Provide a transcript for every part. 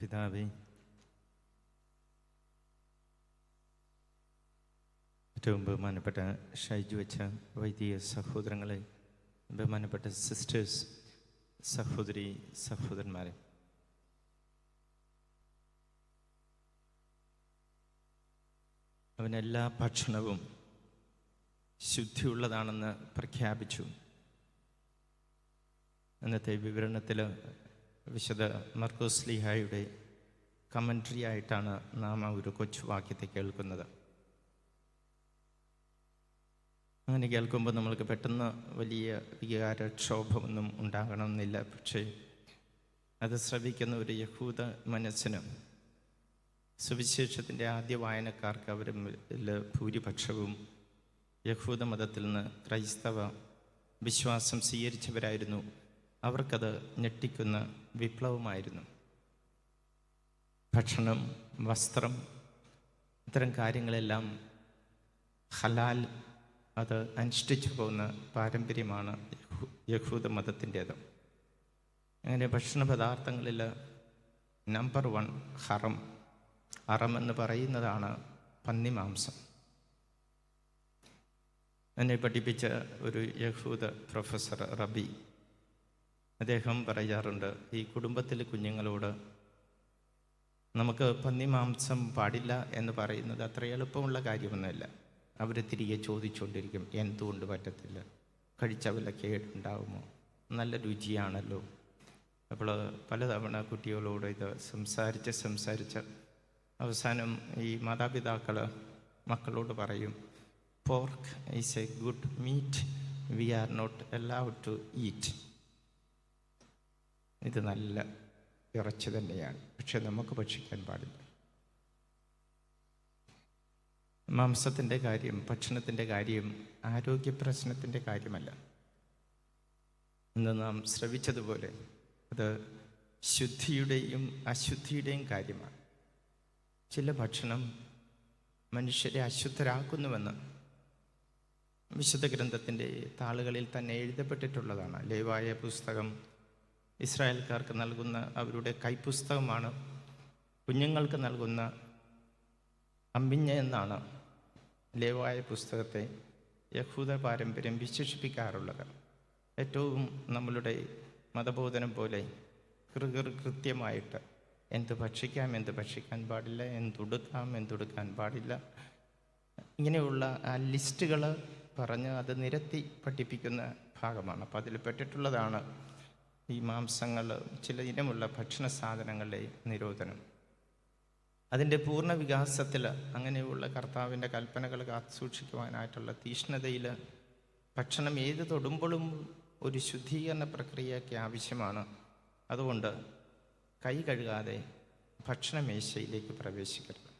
പിതാവേ ഏറ്റവും ബഹുമാനപ്പെട്ട ഷൈജു വെച്ച വൈദിക സഹോദരങ്ങളെ ബഹുമാനപ്പെട്ട സിസ്റ്റേഴ്സ് സഹോദരി സഹോദരന്മാരെ. അവനെല്ലാ ഭക്ഷണവും ശുദ്ധിയുള്ളതാണെന്ന് പ്രഖ്യാപിച്ചു. അന്നത്തെ വിവരണത്തിൽ വിശുദ്ധ മർക്കോസ് ലിഹായുടെ കമൻട്രി ആയിട്ടാണ് നാം ആ ഒരു കൊച്ചു വാക്യത്തെ കേൾക്കുന്നത്. അങ്ങനെ കേൾക്കുമ്പോൾ നമ്മൾക്ക് പെട്ടെന്ന് വലിയ വികാരക്ഷോഭമൊന്നും ഉണ്ടാകണമെന്നില്ല. പക്ഷേ അത് ശ്രവിക്കുന്ന ഒരു യഹൂദ മനസ്സിനും സുവിശേഷത്തിന്റെ ആദ്യ വായനക്കാർക്ക് അവരിൽ ഭൂരിപക്ഷവും യഹൂദ മതത്തിൽ നിന്ന് ക്രൈസ്തവ വിശ്വാസം സ്വീകരിച്ചവരായിരുന്നു. അവർക്കത് ഞെട്ടിക്കുന്ന വിപ്ലവമായിരുന്നു. ഭക്ഷണം വസ്ത്രം ഇത്തരം കാര്യങ്ങളെല്ലാം ഹലാൽ അത് അനുഷ്ഠിച്ചു പോകുന്ന പാരമ്പര്യമാണ് യഹൂ- യഹൂദ മതത്തിന്റേത്. അങ്ങനെ ഭക്ഷണ പദാർത്ഥങ്ങളിൽ നമ്പർ വൺ ഹറം. ഹറം എന്ന് പറയുന്നതാണ് പന്നിമാംസം. എന്നെ പഠിപ്പിച്ച ഒരു യഹൂദ പ്രൊഫസർ റബി അദ്ദേഹം പറയാറുണ്ട് ഈ കുടുംബത്തിലെ കുഞ്ഞുങ്ങളോട് നമുക്ക് പന്നി മാംസം പാടില്ല എന്ന് പറയുന്നത് അത്ര എളുപ്പമുള്ള കാര്യമൊന്നുമല്ല. അവർ തിരികെ ചോദിച്ചുകൊണ്ടിരിക്കും എന്തുകൊണ്ട് പറ്റത്തില്ല? കഴിച്ച വല്ല കേടുണ്ടാകുമോ നല്ല രുചിയാണല്ലോ. അപ്പോൾ പലതവണ കുട്ടികളോട് ഇത് സംസാരിച്ച് സംസാരിച്ച് അവസാനം ഈ മാതാപിതാക്കൾ മക്കളോട് പറയും pork is a good meat we are not allowed to eat ഇത് നല്ല ഇറച്ചി തന്നെയാണ്. പക്ഷെ നമുക്ക് ഭക്ഷിക്കാൻ പാടില്ല. മാംസത്തിന്റെ കാര്യം ഭക്ഷണത്തിന്റെ കാര്യം ആരോഗ്യ പ്രശ്നത്തിന്റെ കാര്യമല്ല. ഇന്ന് നാം ശ്രവിച്ചതുപോലെ അത് ശുദ്ധിയുടെയും അശുദ്ധിയുടെയും കാര്യമാണ്. ചില ഭക്ഷണം മനുഷ്യരെ അശുദ്ധരാക്കുന്നുവെന്ന് വിശുദ്ധ ഗ്രന്ഥത്തിന്റെ താളുകളിൽ തന്നെ എഴുതപ്പെട്ടിട്ടുള്ളതാണ്. ലേവായ പുസ്തകം ഇസ്രായേൽക്കാർക്ക് നൽകുന്ന അവരുടെ കൈപ്പുസ്തകമാണ് കുഞ്ഞുങ്ങൾക്ക് നൽകുന്ന അമ്പിഞ്ഞ എന്നാണ് ലേവായ പുസ്തകത്തെ യഹൂദ പാരമ്പര്യം വിശേഷിപ്പിക്കാറുള്ളത്. ഏറ്റവും നമ്മളുടെ മതബോധനം പോലെ കൃത്യമായിട്ട് എന്ത് ഭക്ഷിക്കാം എന്ത് ഭക്ഷിക്കാൻ പാടില്ല എന്തുടുക്കാം എന്തുടുക്കാൻ പാടില്ല. ഇങ്ങനെയുള്ള ആ ലിസ്റ്റുകൾ പറഞ്ഞ് അത് നിരത്തി പഠിപ്പിക്കുന്ന ഭാഗമാണ്. അപ്പോൾ അതിൽ പെട്ടിട്ടുള്ളതാണ് ഈ മാംസങ്ങൾ ചില ഇനമുള്ള ഭക്ഷണ സാധനങ്ങളുടെ നിരോധനം. അതിന്റെ പൂർണ വികാസത്തിൽ അങ്ങനെയുള്ള കർത്താവിന്റെ കൽപ്പനകൾ കാത്തുസൂക്ഷിക്കുവാനായിട്ടുള്ള തീഷ്ണതയിൽ ഭക്ഷണം ഏത് തൊടുമ്പോഴും ഒരു ശുദ്ധീകരണ പ്രക്രിയയ്ക്ക് ആവശ്യമാണ്. അതുകൊണ്ട് കൈ കഴുകാതെ ഭക്ഷണമേശയിലേക്ക് പ്രവേശിക്കരുത്.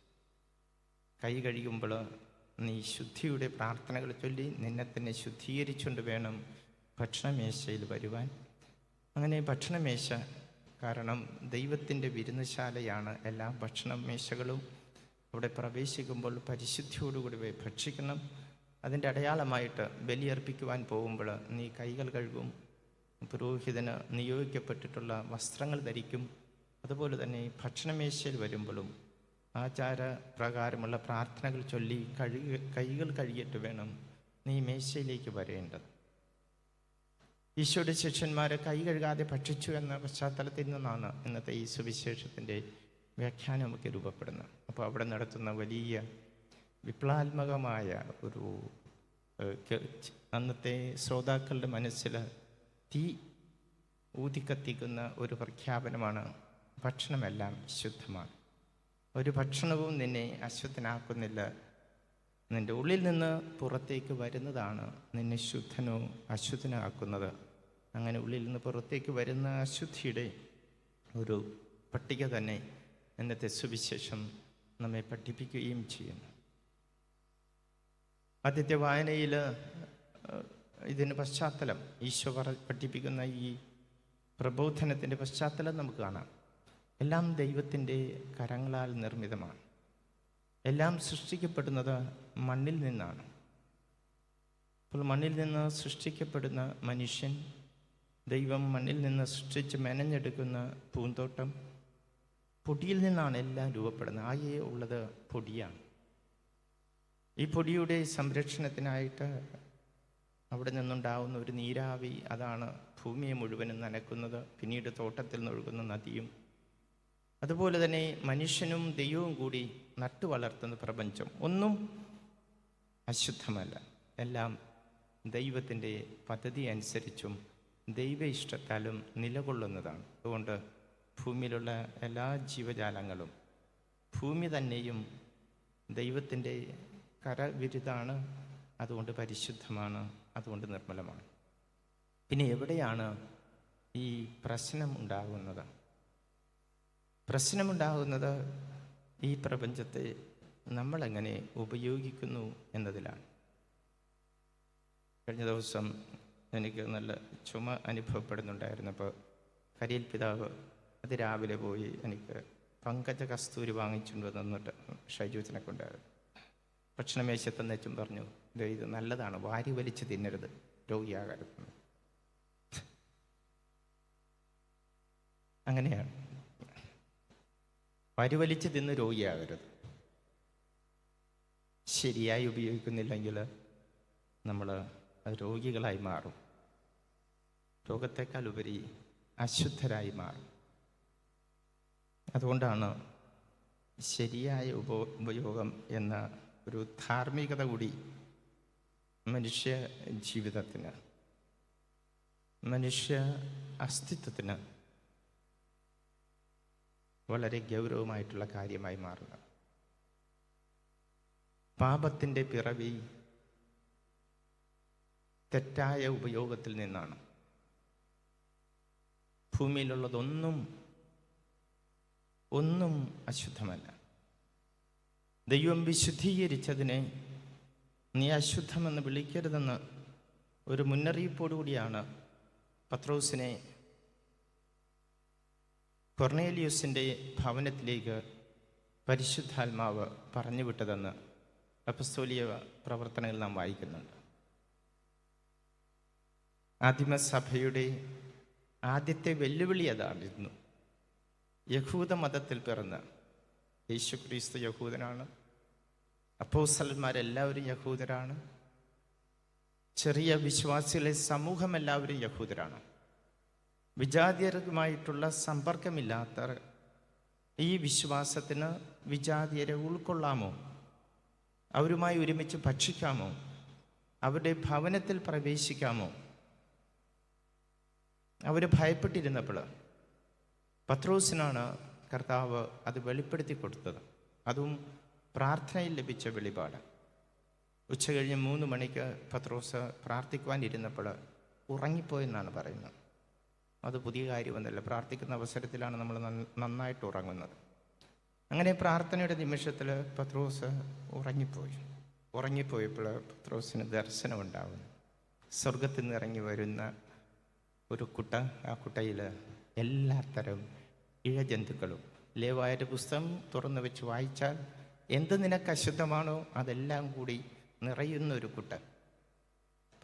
കൈ കഴിയുമ്പോൾ നീ ശുദ്ധിയുടെ പ്രാർത്ഥനകൾ ചൊല്ലി നിന്നെ തന്നെ ശുദ്ധീകരിച്ചുകൊണ്ട് വേണം ഭക്ഷണമേശയിൽ വരുവാൻ. അങ്ങനെ ഭക്ഷണമേശ കാരണം ദൈവത്തിന്റെ വിരുന്നശാലയാണ് എല്ലാ ഭക്ഷണമേശകളും അവിടെ പ്രവേശിക്കുമ്പോൾ പരിശുദ്ധിയോടുകൂടി ഭക്ഷിക്കണം. അതിന്റെ അടയാളമായിട്ട് ബലിയർപ്പിക്കുവാൻ പോകുമ്പോൾ നീ കൈകൾ കഴുകും പുരോഹിതന് നിയോഗിക്കപ്പെട്ടിട്ടുള്ള വസ്ത്രങ്ങൾ ധരിക്കും. അതുപോലെ തന്നെ ഭക്ഷണമേശയിൽ വരുമ്പോഴും ആചാര പ്രകാരമുള്ള പ്രാർത്ഥനകൾ ചൊല്ലി കഴുകി കൈകൾ കഴുകിയിട്ട് വേണം നീ മേശയിലേക്ക് വരേണ്ടത്. ഈശോയുടെ ശിഷ്യന്മാരെ കൈ കഴുകാതെ ഭക്ഷിച്ചു എന്ന പശ്ചാത്തലത്തിൽ നിന്നാണ് ഇന്നത്തെ ഈ സുവിശേഷത്തിന്റെ വ്യാഖ്യാനമൊക്കെ നമുക്ക് രൂപപ്പെടുന്നത്. അപ്പോൾ അവിടെ നടത്തുന്ന വലിയ വിപ്ലവാത്മകമായ ഒരു അന്നത്തെ ശ്രോതാക്കളുടെ മനസ്സിൽ തീ ഊതിക്കത്തിക്കുന്ന ഒരു പ്രഖ്യാപനമാണ് ഭക്ഷണമെല്ലാം ശുദ്ധമാണ്. ഒരു ഭക്ഷണവും നിന്നെ അശുദ്ധനാക്കുന്നില്ല. നിന്റെ ഉള്ളിൽ നിന്ന് പുറത്തേക്ക് വരുന്നതാണ് നിന്നെ ശുദ്ധനോ അശുദ്ധനാക്കുന്നത്. അങ്ങനെ ഉള്ളിൽ നിന്ന് പുറത്തേക്ക് വരുന്ന അശുദ്ധിയുടെ ഒരു പട്ടിക തന്നെ ഇന്നത്തെ സുവിശേഷം നമ്മെ പഠിപ്പിക്കുകയും ചെയ്യുന്നു. ആദ്യത്തെ വായനയിൽ ഇതിന് പശ്ചാത്തലം ഈശോ പറ പഠിപ്പിക്കുന്ന ഈ പ്രബോധനത്തിന്റെ പശ്ചാത്തലം നമുക്ക് കാണാം. എല്ലാം ദൈവത്തിന്റെ കരങ്ങളാൽ നിർമ്മിതമാണ്. എല്ലാം സൃഷ്ടിക്കപ്പെടുന്നത് മണ്ണിൽ നിന്നാണ്. അപ്പോൾ മണ്ണിൽ നിന്ന് സൃഷ്ടിക്കപ്പെടുന്ന മനുഷ്യൻ ദൈവം മണ്ണിൽ നിന്ന് സൃഷ്ടിച്ച് മെനഞ്ഞെടുക്കുന്ന പൂന്തോട്ടം പൊടിയിൽ നിന്നാണ് എല്ലാം രൂപപ്പെടുന്നത്. ആകെ ഉള്ളത് പൊടിയാണ്. ഈ പൊടിയുടെ സംരക്ഷണത്തിനായിട്ട് അവിടെ നിന്നുണ്ടാവുന്ന ഒരു നീരാവി അതാണ് ഭൂമിയെ മുഴുവനും നനക്കുന്നത്. പിന്നീട് തോട്ടത്തിൽ നിന്നൊഴുകുന്ന നദിയും. അതുപോലെ തന്നെ മനുഷ്യനും ദൈവവും കൂടി നട്ടു വളർത്തുന്ന പ്രപഞ്ചം. ഒന്നും അശുദ്ധമല്ല. എല്ലാം ദൈവത്തിന്റെ പദ്ധതി അനുസരിച്ചും ദൈവ ഇഷ്ടത്താലും നിലകൊള്ളുന്നതാണ്. അതുകൊണ്ട് ഭൂമിയിലുള്ള എല്ലാ ജീവജാലങ്ങളും ഭൂമി തന്നെയും ദൈവത്തിന്റെ കരവിരുതാണ്. അതുകൊണ്ട് പരിശുദ്ധമാണ് അതുകൊണ്ട് നിർമ്മലമാണ്. പിന്നെ എവിടെയാണ് ഈ പ്രശ്നം ഉണ്ടാകുന്നത്? പ്രശ്നമുണ്ടാകുന്നത് ഈ പ്രപഞ്ചത്തെ നമ്മളെങ്ങനെ ഉപയോഗിക്കുന്നു എന്നതിലാണ്. കഴിഞ്ഞ ദിവസം എനിക്ക് നല്ല ചുമ അനുഭവപ്പെടുന്നുണ്ടായിരുന്നു അപ്പോൾ കരിയൽ പിതാവ് അത് രാവിലെ പോയി എനിക്ക് പങ്കജ കസ്തൂരി വാങ്ങിച്ചുകൊണ്ട് വന്നിട്ട് ഷൈജൂത്തിനെ കൊണ്ടായിരുന്നു ഭക്ഷണമേശത്തെന്ന് വെച്ചും പറഞ്ഞു "ദേ ഇത് നല്ലതാണ് വാരി വലിച്ച് തിന്നരുത് രോഗിയാകരുത്. അങ്ങനെയാണ്. പരിവലിച്ച് തിന്ന് രോഗിയാകരുത്. ശരിയായി ഉപയോഗിക്കുന്നില്ലെങ്കിൽ നമ്മൾ രോഗികളായി മാറും. രോഗത്തെക്കാൾ ഉപരി അശുദ്ധരായി മാറും. അതുകൊണ്ടാണ് ശരിയായ ഉപ ഉപയോഗം എന്ന ഒരു ധാർമ്മികത കൂടി മനുഷ്യ ജീവിതത്തിന് മനുഷ്യ അസ്തിത്വത്തിന് വളരെ ഗൗരവമായിട്ടുള്ള കാര്യമായി മാറുന്നത് പാപത്തിന്റെ പിറവി തെറ്റായ ഉപയോഗത്തിൽ നിന്നാണ്. ഭൂമിയിലുള്ളതൊന്നും ഒന്നും അശുദ്ധമല്ല. ദൈവം വിശുദ്ധീകരിച്ചതിനെ നീ അശുദ്ധമെന്ന് വിളിക്കരുതെന്ന് ഒരു മുന്നറിയിപ്പോടുകൂടിയാണ് പത്രോസിനെ കൊർണേലിയൂസിന്റെ ഭവനത്തിലേക്ക് പരിശുദ്ധാത്മാവ് പറഞ്ഞു വിട്ടതെന്ന് അപ്പസ്തോലിയ പ്രവർത്തനങ്ങൾ നാം വായിക്കുന്നുണ്ട്. ആദിമസഭയുടെ ആദ്യത്തെ വെല്ലുവിളി അതായിരുന്നു യഹൂദ മതത്തിൽ പിറന്ന യേശു ക്രിസ്തു യഹൂദനാണ്. അപ്പോസൽമാരെല്ലാവരും യഹൂദരാണ്. ചെറിയ വിശ്വാസികളെ സമൂഹം എല്ലാവരും യഹൂദരാണ്. വിജാതീയരുമായിട്ടുള്ള സമ്പർക്കമില്ലാത്ത ഈ വിശ്വാസത്തിന് വിജാതീയരെ ഉൾക്കൊള്ളാമോ? അവരുമായി ഒരുമിച്ച് ഭക്ഷിക്കാമോ? അവരുടെ ഭവനത്തിൽ പ്രവേശിക്കാമോ? അവർ ഭയപ്പെട്ടിരുന്നപ്പോൾ പത്രോസിനാണ് കർത്താവ് അത് വെളിപ്പെടുത്തി കൊടുത്തത്. അതും പ്രാർത്ഥനയിൽ ലഭിച്ച വെളിപാട്. ഉച്ച കഴിഞ്ഞ് മൂന്ന് മണിക്ക് പത്രോസ് പ്രാർത്ഥിക്കുവാൻ ഇരുന്നപ്പോൾ ഉറങ്ങിപ്പോയെന്നാണ് പറയുന്നത്. അത് പുതിയ കാര്യമൊന്നുമല്ല പ്രാർത്ഥിക്കുന്ന അവസരത്തിലാണ് നമ്മൾ നന്നായിട്ട് ഉറങ്ങുന്നത്. അങ്ങനെ പ്രാർത്ഥനയുടെ നിമിഷത്തിൽ പത്രോസ് ഉറങ്ങിപ്പോയി. ഉറങ്ങിപ്പോയപ്പോൾ പത്രോസിന് ദർശനമുണ്ടാവുന്നു. സ്വർഗത്തിൽ നിന്ന് ഇറങ്ങി വരുന്ന ഒരു കുട്ട ആ കുട്ടയിൽ എല്ലാത്തരം ഇഴജന്തുക്കളും ലേവായുടെ പുസ്തകം തുറന്നു വെച്ച് വായിച്ചാൽ എന്ത് നിനക്ക് അശുദ്ധമാണോ അതെല്ലാം കൂടി നിറയുന്ന ഒരു കുട്ട.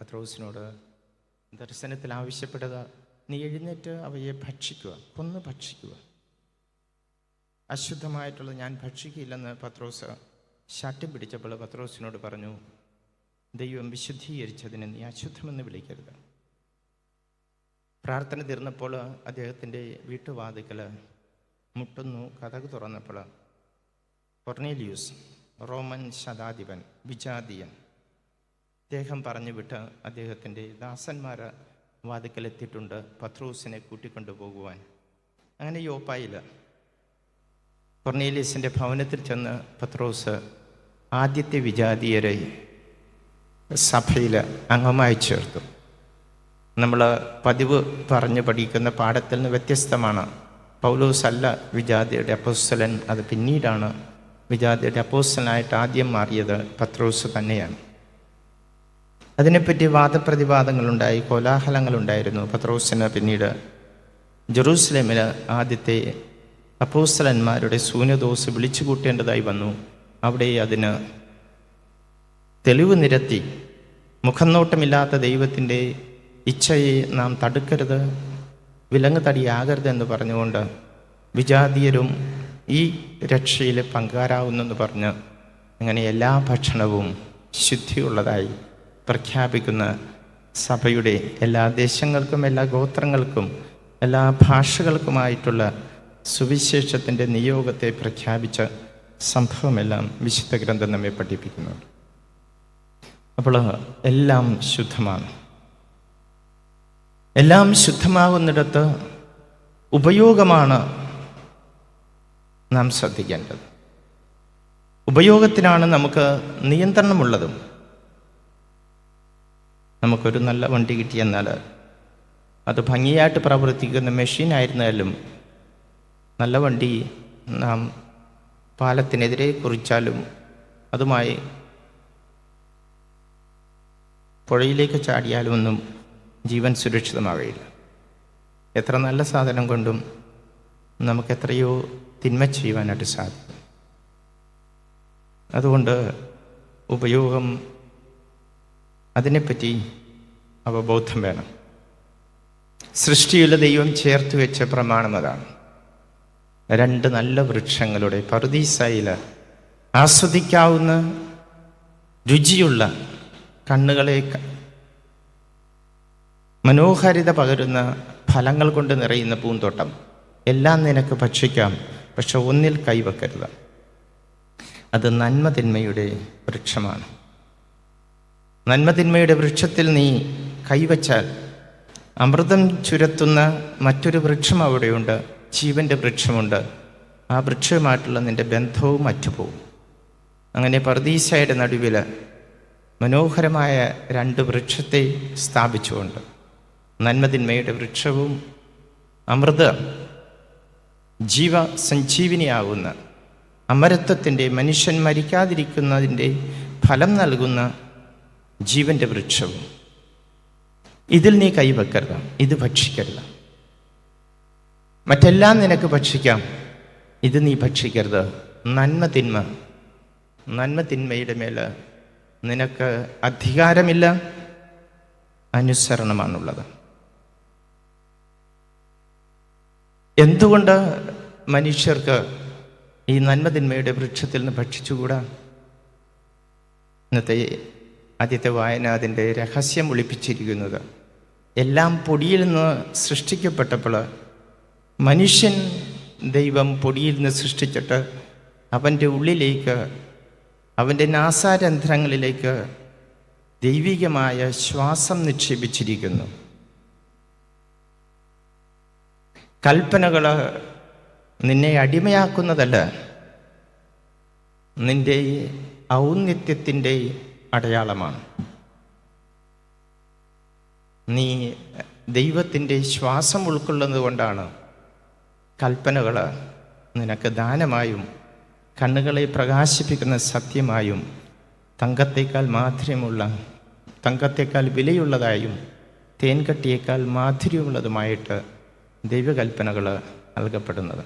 പത്രോസിനോട് ദർശനത്തിൽ ആവശ്യപ്പെട്ടത് നീ എഴുന്നേറ്റ് അവയെ ഭക്ഷിക്കുക കൊന്ന് ഭക്ഷിക്കുക. അശുദ്ധമായിട്ടുള്ള ഞാൻ ഭക്ഷിക്കില്ലെന്ന് പത്രോസ് ശാഠ്യം പിടിച്ചപ്പോൾ പത്രോസിനോട് പറഞ്ഞു ദൈവം വിശുദ്ധീകരിച്ചതിനെ നീ അശുദ്ധമെന്ന് വിളിക്കരുത്. പ്രാർത്ഥന തീർന്നപ്പോൾ അദ്ദേഹത്തിന്റെ വീട്ടുവാതിക്കൽ മുട്ടുന്നു കഥക് തുറന്നപ്പോൾ കൊർണേലിയൂസ് റോമൻ ശതാധിപൻ വിജാതിയൻ. അദ്ദേഹം പറഞ്ഞു വിട്ട് അദ്ദേഹത്തിന്റെ ദാസന്മാർ വാതിക്കലെത്തിയിട്ടുണ്ട് പത്രൂസിനെ കൂട്ടിക്കൊണ്ടു പോകുവാൻ. അങ്ങനെ യോപ്പായിൽ കൊർണേലിയസിന്റെ ഭവനത്തിൽ ചെന്ന് പത്രോസ് ആദ്യത്തെ വിജാതീയരെ സഭയിൽ അംഗമായി ചേർത്തു. നമ്മൾ പതിവ് പറഞ്ഞ് പഠിക്കുന്ന പാഠത്തിൽ നിന്ന് വ്യത്യസ്തമാണ്. പൗലോസ് അല്ല വിജാതിയുടെ അപ്പോസ്തലൻ അത് പിന്നീടാണ് വിജാതിയുടെ അപ്പോസ്തലനായിട്ട് ആദ്യം മാറിയത് പത്രോസ് തന്നെയാണ്. അതിനെപ്പറ്റി വാദപ്രതിവാദങ്ങളുണ്ടായി കോലാഹലങ്ങളുണ്ടായിരുന്നു പത്രോസിന് പിന്നീട്. ജെറൂസലേമിൽ ആദ്യത്തെ അപ്പോസ്തലന്മാരുടെ ശൂന്യദോസ് വിളിച്ചു കൂട്ടേണ്ടതായി വന്നു. അവിടെ അതിന് തെളിവ് നിരത്തി മുഖംനോട്ടമില്ലാത്ത ദൈവത്തിന്റെ ഇച്ഛയെ നാം തടുക്കരുത് വിലങ്ങ് തടിയാകരുത് എന്ന് പറഞ്ഞുകൊണ്ട് വിജാതീയരും ഈ രക്ഷയിൽ പങ്കാരാവുന്നെന്ന് പറഞ്ഞ് അങ്ങനെ എല്ലാ ഭക്ഷണവും ശുദ്ധിയുള്ളതായി പ്രഖ്യാപിക്കുന്ന സഭയുടെ എല്ലാ ദേശങ്ങൾക്കും എല്ലാ ഗോത്രങ്ങൾക്കും എല്ലാ ഭാഷകൾക്കുമായിട്ടുള്ള സുവിശേഷത്തിന്റെ നിയോഗത്തെ പ്രഖ്യാപിച്ച സംഭവമെല്ലാം വിശുദ്ധ ഗ്രന്ഥം നമ്മെ പഠിപ്പിക്കുന്നുണ്ട്. അപ്പോൾ എല്ലാം ശുദ്ധമാണ്. എല്ലാം ശുദ്ധമാകുന്നിടത്ത് ഉപയോഗമാണ് നാം ശ്രദ്ധിക്കേണ്ടത്. ഉപയോഗത്തിനാണ് നമുക്ക് നിയന്ത്രണമുള്ളതും. നമുക്കൊരു നല്ല വണ്ടി കിട്ടിയെന്നാൽ അത് ഭംഗിയായിട്ട് പ്രവർത്തിക്കുന്ന മെഷീൻ ആയിരുന്നാലും നല്ല വണ്ടി നാം പാലത്തിനെതിരെ കുറിച്ചാലും അതുമായി പുഴയിലേക്ക് ചാടിയാലും ഒന്നും ജീവൻ സുരക്ഷിതമാകുകയില്ല എത്ര നല്ല സാധനം കൊണ്ടും നമുക്ക് എത്രയോ തിന്മ ചെയ്യുവാനായിട്ട് സാധിക്കും. അതുകൊണ്ട് ഉപയോഗം അതിനെപ്പറ്റി അവബോധം വേണം. സൃഷ്ടിയുള്ള ദൈവം ചേർത്ത് വെച്ച പ്രമാണം അതാണ്. രണ്ട് നല്ല വൃക്ഷങ്ങളുടെ പറുദീസായിൽ ആസ്വദിക്കാവുന്ന രുചിയുള്ള കണ്ണുകളെ മനോഹാരിത പകരുന്ന ഫലങ്ങൾ കൊണ്ട് നിറയുന്ന പൂന്തോട്ടം. എല്ലാം നിനക്ക് ഭക്ഷിക്കാം പക്ഷെ ഒന്നിൽ കൈവെക്കരുത്. അത് നന്മതിന്മയുടെ വൃക്ഷമാണ്. നന്മതിന്മയുടെ വൃക്ഷത്തിൽ നീ കൈവച്ചാൽ അമൃതം ചുരത്തുന്ന മറ്റൊരു വൃക്ഷം അവിടെയുണ്ട് ജീവന്റെ വൃക്ഷമുണ്ട്. ആ വൃക്ഷവുമായിട്ടുള്ള നിന്റെ ബന്ധവും മറ്റുപോകും അങ്ങനെ പർദീസയുടെ നടുവിൽ മനോഹരമായ രണ്ട് വൃക്ഷത്തെ സ്ഥാപിച്ചുകൊണ്ട് നന്മതിന്മയുടെ വൃക്ഷവും അമൃത ജീവ സഞ്ജീവിനിയാകുന്ന അമരത്വത്തിന്റെ മനുഷ്യൻ മരിക്കാതിരിക്കുന്നതിന്റെ ഫലം നൽകുന്ന ജീവന്റെ വൃക്ഷവും. ഇതിൽ നീ കൈവെക്കരുത് ഇത് ഭക്ഷിക്കരുത്. മറ്റെല്ലാം നിനക്ക് ഭക്ഷിക്കാം ഇത് നീ ഭക്ഷിക്കരുത്. നന്മ തിന്മ നന്മ തിന്മയുടെ മേൽ നിനക്ക് അധികാരമില്ല അനുസരണമാണുള്ളത്. എന്തുകൊണ്ട് മനുഷ്യർക്ക് ഈ നന്മതിന്മയുടെ വൃക്ഷത്തിൽ നിന്ന് ഭക്ഷിച്ചുകൂടാ? ഇന്നത്തെ ആദ്യത്തെ വായന അതിന്റെ രഹസ്യം ഒളിപ്പിച്ചിരിക്കുന്നത്. എല്ലാം പൊടിയിൽ നിന്ന് സൃഷ്ടിക്കപ്പെട്ടപ്പോൾ മനുഷ്യൻ ദൈവം പൊടിയിൽ നിന്ന് സൃഷ്ടിച്ചിട്ട് അവന്റെ ഉള്ളിലേക്ക് അവന്റെ നാസാരന്ധ്രങ്ങളിലേക്ക് ദൈവികമായ ശ്വാസം നിക്ഷേപിച്ചിരിക്കുന്നു. കൽപ്പനകൾ നിന്നെ അടിമയാക്കുന്നതല്ല. നിന്റെ ഔന്നിത്യത്തിന്റെ അടയാളമാണ്. നീ ദൈവത്തിന്റെ ശ്വാസം ഉൾക്കൊള്ളുന്നത് കൊണ്ടാണ് കൽപ്പനകൾ നിനക്ക് ദാനമായും കണ്ണുകളെ പ്രകാശിപ്പിക്കുന്ന സത്യമായും തങ്കത്തേക്കാൾ മാധുര്യമുള്ള തങ്കത്തേക്കാൾ വിലയുള്ളതായും തേൻകട്ടിയേക്കാൾ മാധുര്യമുള്ളതുമായിട്ട് ദൈവകൽപ്പനകൾ നൽകപ്പെടുന്നത്.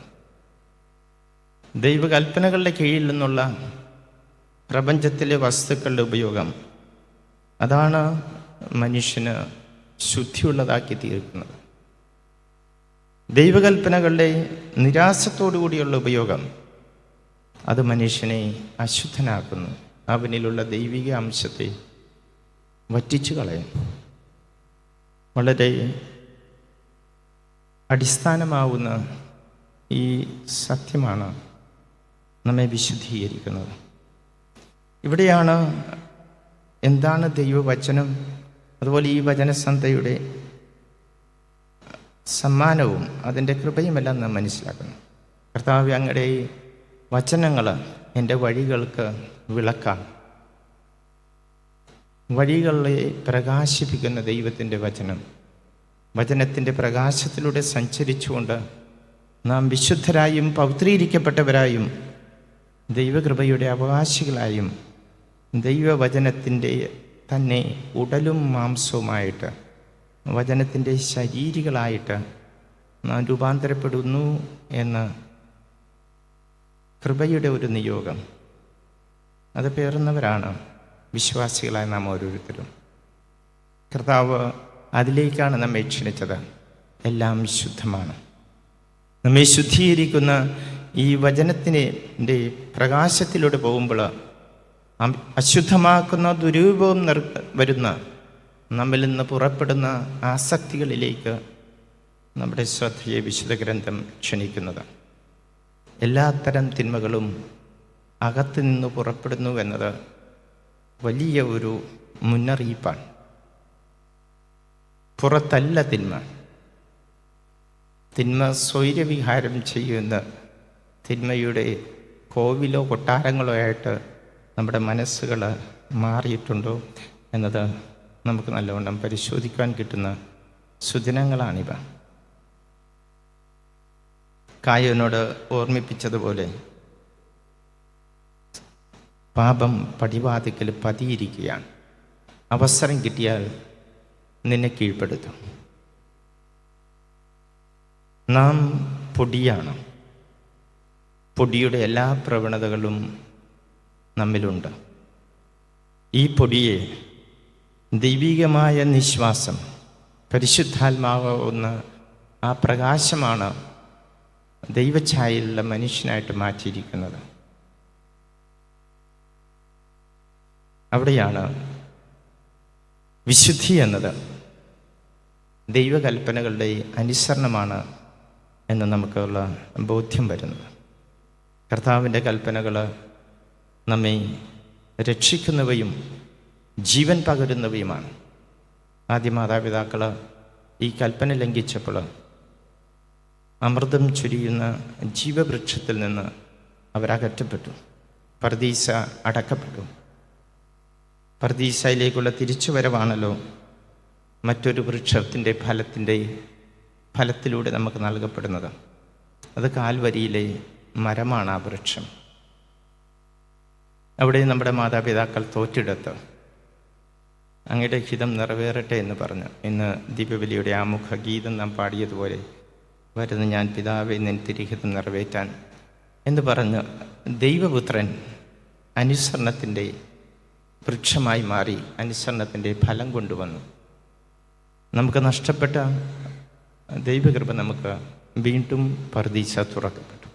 ദൈവകൽപ്പനകളുടെ കീഴിൽ നിന്നുള്ള പ്രപഞ്ചത്തിലെ വസ്തുക്കളുടെ ഉപയോഗം അതാണ് മനുഷ്യന് ശുദ്ധിയുള്ളതാക്കി തീർക്കുന്നത്. ദൈവകൽപ്പനകളുടെ നിരാശത്തോടു കൂടിയുള്ള ഉപയോഗം അത് മനുഷ്യനെ അശുദ്ധനാക്കുന്നു. അവനിലുള്ള ദൈവിക അംശത്തെ വറ്റിച്ചു കളയും വളരെ അടിസ്ഥാനമാവുന്ന ഈ സത്യമാണ് നമ്മെ വിശുദ്ധീകരിക്കുന്നത്. ഇവിടെയാണ് എന്താണ് ദൈവവചനം? അതുപോലെ ഈ വചനസന്ധയുടെ സമ്മാനവും അതിന്റെ കൃപയുമെല്ലാം നാം മനസ്സിലാക്കുന്നു കർത്താവ് അങ്ങയുടെ ഈ വചനങ്ങൾ എന്റെ വഴികൾക്ക് വിളക്കാം. വഴികളെ പ്രകാശിപ്പിക്കുന്ന ദൈവത്തിന്റെ വചനം. വചനത്തിന്റെ പ്രകാശത്തിലൂടെ സഞ്ചരിച്ചുകൊണ്ട് നാം വിശുദ്ധരായും പൗത്രീകരിക്കപ്പെട്ടവരായും ദൈവകൃപയുടെ അവകാശികളായും ദൈവവചനത്തിന്റെ തന്നെ ഉടലും മാംസവുമായിട്ട് വചനത്തിന്റെ ശരീരികളായിട്ട് നാം രൂപാന്തരപ്പെടുന്നു എന്ന് കൃപയുടെ ഒരു നിയോഗം. അത് പേറുന്നവരാണ് വിശ്വാസികളായ നാം ഓരോരുത്തരും. കർത്താവ് അതിലേക്കാണ് നമ്മെ ക്ഷണിച്ചത്. എല്ലാം ശുദ്ധമാണ്. നമ്മെ ശുദ്ധീകരിക്കുന്ന ഈ വചനത്തിന്റെ പ്രകാശത്തിലൂടെ പോകുമ്പോൾ അശുദ്ധമാക്കുന്ന ദുരൂപവും നിർ വരുന്ന നമ്മിൽ നിന്ന് പുറപ്പെടുന്ന ആസക്തികളിലേക്ക് നമ്മുടെ ശ്രദ്ധയെ വിശുദ്ധ ഗ്രന്ഥം ക്ഷണിക്കുന്നത്. എല്ലാത്തരം തിന്മകളും അകത്തു നിന്ന് പുറപ്പെടുന്നു എന്നത് വലിയ ഒരു മുന്നറിയിപ്പാണ്. പുറത്തല്ല തിന്മ. തിന്മ സ്വൈര്യവിഹാരം ചെയ്യുന്ന തിന്മയുടെ കോവിലോ കൊട്ടാരങ്ങളോ ആയിട്ട് നമ്മുടെ മനസ്സുകൾ മാറിയിട്ടുണ്ടോ എന്നത് നമുക്ക് നല്ലവണ്ണം പരിശോധിക്കാൻ കിട്ടുന്ന സുദിനങ്ങളാണിവ. കായനോട് ഓർമ്മിപ്പിച്ചതുപോലെ പാപം പടിവാതിക്കൽ പതിയിരിക്കുകയാണ്. അവസരം കിട്ടിയാൽ നിന്നെ കീഴ്പ്പെടുത്തും. നാം പൊടിയാണ്. പൊടിയുടെ എല്ലാ പ്രവണതകളും നമ്മിലുണ്ട്. ഈ പൊടിയെ ദൈവികമായ നിശ്വാസം പരിശുദ്ധാത്മാവുന്ന ആ പ്രകാശമാണ് ദൈവഛായയിലുള്ള മനുഷ്യനായിട്ട് മാറ്റിയിരിക്കുന്നത്. അവിടെയാണ് വിശുദ്ധി എന്നത്. ദൈവകൽപ്പനകളുടെ അനുസരണമാണ് എന്ന് നമുക്കുള്ള ബോധ്യം വരുന്നത്. കർത്താവിന്റെ കൽപ്പനകൾ നമ്മെ രക്ഷിക്കുന്നവയും ജീവൻ പകരുന്നവയുമാണ്. ആദ്യ മാതാപിതാക്കൾ ഈ കൽപ്പന ലംഘിച്ചപ്പോൾ അമൃതം ചുരിയുന്ന ജീവവൃക്ഷത്തിൽ നിന്ന് അവരകറ്റപ്പെട്ടു പർദീസ അടക്കപ്പെട്ടു. പർദീസയിലേക്കുള്ള തിരിച്ചുവരവാണല്ലോ മറ്റൊരു വൃക്ഷത്തിന്റെ ഫലത്തിന്റെ ഫലത്തിലൂടെ നമുക്ക് നൽകപ്പെടുന്നത്. അത് കാൽവരിയിലെ മരമാണ് ആ വൃക്ഷം. അവിടെ നമ്മുടെ മാതാപിതാക്കൾ തോറ്റെടുത്ത് അങ്ങയുടെ ഹിതം നിറവേറട്ടെ എന്ന് പറഞ്ഞു. ഇന്ന് ദീപബലിയുടെ ആമുഖ ഗീതം നാം പാടിയതുപോലെ വരുന്ന ഞാൻ പിതാവെ നിൻ തിരിഹിതം നിറവേറ്റാൻ എന്ന് പറഞ്ഞ് ദൈവപുത്രൻ അനുസരണത്തിന്റെ വൃക്ഷമായി മാറി അനുസരണത്തിന്റെ ഫലം കൊണ്ടുവന്നു. നമുക്ക് നഷ്ടപ്പെട്ട ദൈവകൃപ നമുക്ക് വീണ്ടും പർദീസ തുറക്കപ്പെട്ടു.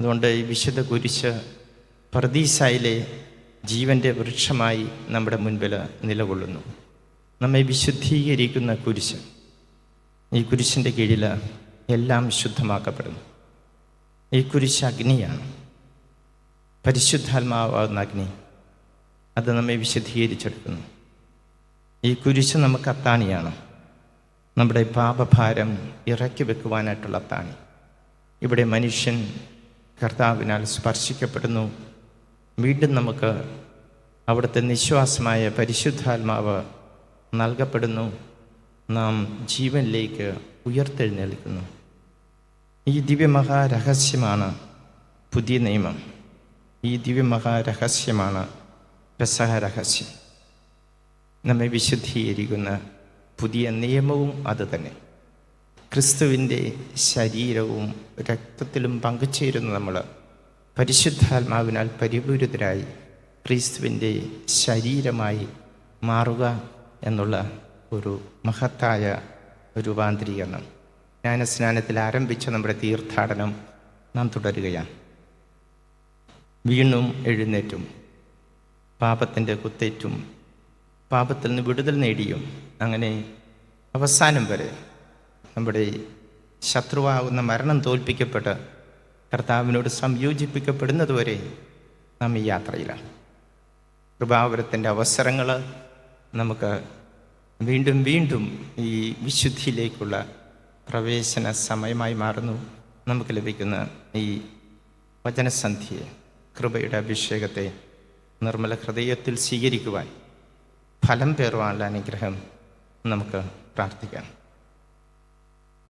അതുകൊണ്ട് ഈ വിശുദ്ധ കുരിശ് പർദീസായിലെ ജീവന്റെ വൃക്ഷമായി നമ്മുടെ മുൻപിൽ നിലകൊള്ളുന്നു. നമ്മെ വിശുദ്ധീകരിക്കുന്ന കുരിശ് ഈ കുരിശിന്റെ കീഴിൽ എല്ലാം ശുദ്ധമാക്കപ്പെടുന്നു. ഈ കുരിശ് അഗ്നിയാണ്. പരിശുദ്ധാത്മാവാകുന്ന അഗ്നി. അത് നമ്മെ വിശുദ്ധീകരിച്ചെടുക്കുന്നു. ഈ കുരിശ് നമുക്ക് അത്താണിയാണ്. നമ്മുടെ പാപഭാരം ഇറക്കി വെക്കുവാനായിട്ടുള്ള അത്താണി. ഇവിടെ മനുഷ്യൻ കർത്താവിനാൽ സ്പർശിക്കപ്പെടുന്നു. വീണ്ടും നമുക്ക് അവിടുത്തെ നിശ്വാസമായ പരിശുദ്ധാത്മാവ് നൽകപ്പെടുന്നു. നാം ജീവനിലേക്ക് ഉയർത്തെഴുന്നേൽക്കുന്നു. ഈ ദിവ്യമഹാരഹസ്യമാണ് പുതിയ നിയമം. ഈ ദിവ്യമഹാരഹസ്യമാണ് പെസഹ രഹസ്യം നമ്മെ വിശുദ്ധീകരിക്കുന്ന പുതിയ നിയമവും അത് തന്നെ. ക്രിസ്തുവിന്റെ ശരീരവും രക്തത്തിലും പങ്കുചേരുന്ന നമ്മൾ പരിശുദ്ധാത്മാവിനാൽ പരിപൂരിതരായി ക്രിസ്തുവിന്റെ ശരീരമായി മാറുക എന്നുള്ള ഒരു മഹത്തായ രൂപാന്തരീകരണം. ജ്ഞാനസ്നാനത്തിൽ ആരംഭിച്ച നമ്മുടെ തീർത്ഥാടനം നാം തുടരുകയാണ്. വീണും എഴുന്നേറ്റും. പാപത്തിന്റെ കുത്തേറ്റും പാപത്തിൽ നിന്ന് വിടുതൽ നേടിയും. അങ്ങനെ അവസാനം വരെ നമ്മുടെ ശത്രുവാകുന്ന മരണം തോൽപ്പിക്കപ്പെട്ട് കർത്താവിനോട് സംയോജിപ്പിക്കപ്പെടുന്നതുവരെ നാം ഈ യാത്രയിലാണ്. കൃപാവരത്തിന്റെ അവസരങ്ങൾ നമുക്ക് വീണ്ടും വീണ്ടും ഈ വിശുദ്ധിയിലേക്കുള്ള പ്രവേശന സമയമായി മാറുന്നു. നമുക്ക് ലഭിക്കുന്ന ഈ വചനസന്ധിയെ കൃപയുടെ അഭിഷേകത്തെ നിർമ്മല ഹൃദയത്തിൽ സ്വീകരിക്കുവാൻ ഫലം പേറുവാനുള്ള അനുഗ്രഹം നമുക്ക് പ്രാർത്ഥിക്കാം.